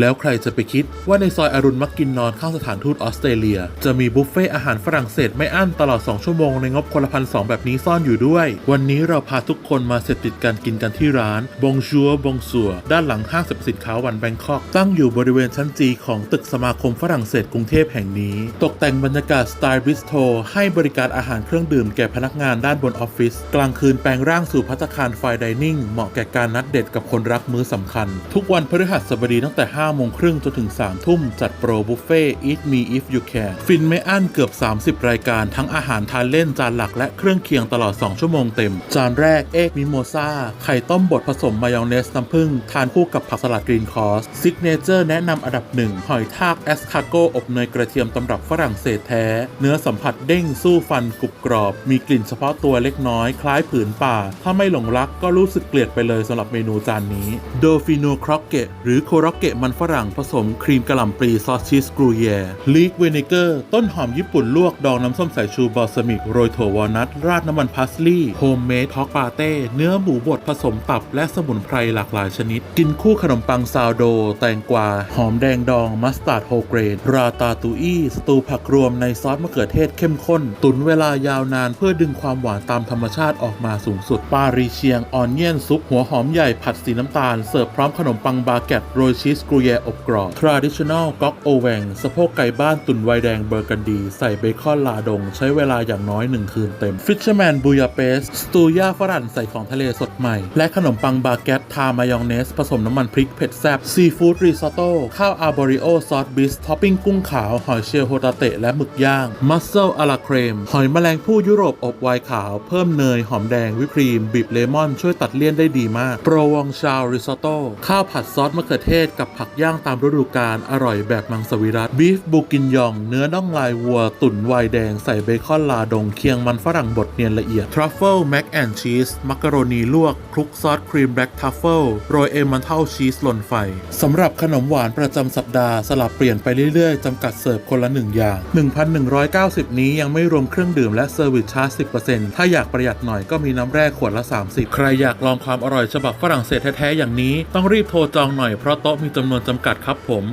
แล้วใครจะไปคิดว่าในซอยอรุณมักกินนอนข้างสถานทูตออสเตรเลีย จะมีบุฟเฟ่อาหารฝรั่งเศสไม่อั้นตลอด 2 ชั่วโมงในงบคนละพันสองแบบนี้ซ่อนอยู่ด้วย วันนี้เราพาทุกคนมาเสพติดการกินกันที่ร้านบงชัวบงสัวด้านหลังห้างสรรพสินค้าวันแบงคอก ตั้งอยู่บริเวณชั้นจีของตึกสมาคมฝรั่งเศสกรุงเทพแห่งนี้ ตกแต่งบรรยากาศสไตล์บริสโตให้บริการอาหารเครื่องดื่มแก่พนักงานด้านบนออฟฟิศกลางคืนแปลงร่างสู่พัตคารไฟดิเนิ่งเหมาะแก่การนัดเดทกับคนรักมื้อสำคัญ ทุกวันพฤหัสบดีตั้งแต่5โมงครึ่งจนถึง 3 ทุ่ม จัดโปรบุฟเฟ่ Eat Me If You Can ฟินไม่อั้นเกือบ 30 รายการทั้งอาหารทานเล่นจานหลักและเครื่องเคียงตลอด 2 ชั่วโมงเต็ม จานแรกเอกมิโมซาไข่ต้มบดผสมมายองเนสน้ำผึ้งทานคู่กับผักสลัดกรีนคอสซิกเนเจอร์แนะนำอันดับหนึ่งหอยทากแอสคาโกอบเนยกระเทียมตำรับฝรั่งเศสแท้ เนื้อสัมผัสเด้งสู้ฟันกรุบกรอบ มีกลิ่นเฉพาะตัวเล็กน้อย คล้ายผืนป่า ถ้าไม่หลงรักก็รู้สึกเกลียดไปเลยสำหรับเมนูจานนี้โดฟิโนครอกเกตหรือโครอกเกตมันฝรั่งผสมครีมกะหล่ำปลีซอสชีสกรูเยร์ลีกเวนิเกอร์ ต้นหอมญี่ปุ่นลวกดองน้ำส้มสายชูบอลซามิก โรยถั่ววอลนัท ราดน้ำมันพาสลีย์โฮมเมดพอกปาเต้ เนื้อหมูบดผสมตับและสมุนไพรหลากหลายชนิด กินคู่ขนมปังซาวโด แตงกวา หอมแดงดองมัสตาร์ดโฮเกรนราตาตูอี้สตูผักรวมในซอสมะเขือเทศเข้มข้น ตุนเวลายาวนานเพื่อดึงความหวานตามธรรมชาติออกมาสูงสุดปารีเชียงออนเนียนซุปหัวหอมใหญ่ผัดสีน้ำตาลเสิร์ฟพร้อมขนมปังบาเกตโรยชีสกรูเยร์อบกรอบ traditional ก๊อกโอแวงสะโพกไก่บ้านตุ่นไวน์แดงเบอร์กันดี ใส่เบคอนลาดง ใช้เวลาอย่างน้อย 1 คืนเต็ม Fisherman b u y a p e s t สตูย่าฝรั่งใส่ของทะเลสดใหม่ และขนมปังบาเกตทามายองเนส ผสมน้ำมันพริกเผ็ดแซ่บซีฟู้ดรีซอตโต้ข้าวอาร์บอริโอซอสบิสท็อปปิ้งกุ้งขาว หอยเชลโฮตาเตะและหมึกย่างมัสเซลอะลาเครมหอยแมลงภู่ยุโรปอบไวน์ขาว เพิ่มเนยหอมแดงวิปครีมบีบเลมอนช่วยตัดเลี่ยนได้ดีมากโปรวองชาวริซอตโต้ข้าวผัดซอสมะเขือเทศกับผักย่างตามฤดูกาลอร่อยแบบมังสวิรัตบีฟบูกินยอง เนื้อน่องลายวัว ตุ๋นไวน์แดงใส่เบคอนลาดงเคียงมันฝรั่งบดเนียนละเอียดทรัฟเฟิลแม็กแอนชีสมักกะโรนีลวกคลุกซอสครีมแบล็กทัฟเฟิลโรยเอมันเท่าชีสหล่นไฟสำหรับขนมหวานประจำสัปดาห์สลับเปลี่ยนไปเรื่อยๆจำกัดเสิร์ฟคนละหนึ่งอย่าง 1,190 นี้ยังไม่รวมเครื่องดื่มและเซอร์วิสชาร์จ10%ถ้าอยากประหยัดหน่อยก็มีน้ำแร่ขวดละ 30 ใครอยากลองความอร่อยฉบับฝรั่งเศสแท้ๆอย่างนี้ต้องรีบโทรจองหน่อยเพราะโต๊ะมีจำนวนจำกัดครับผม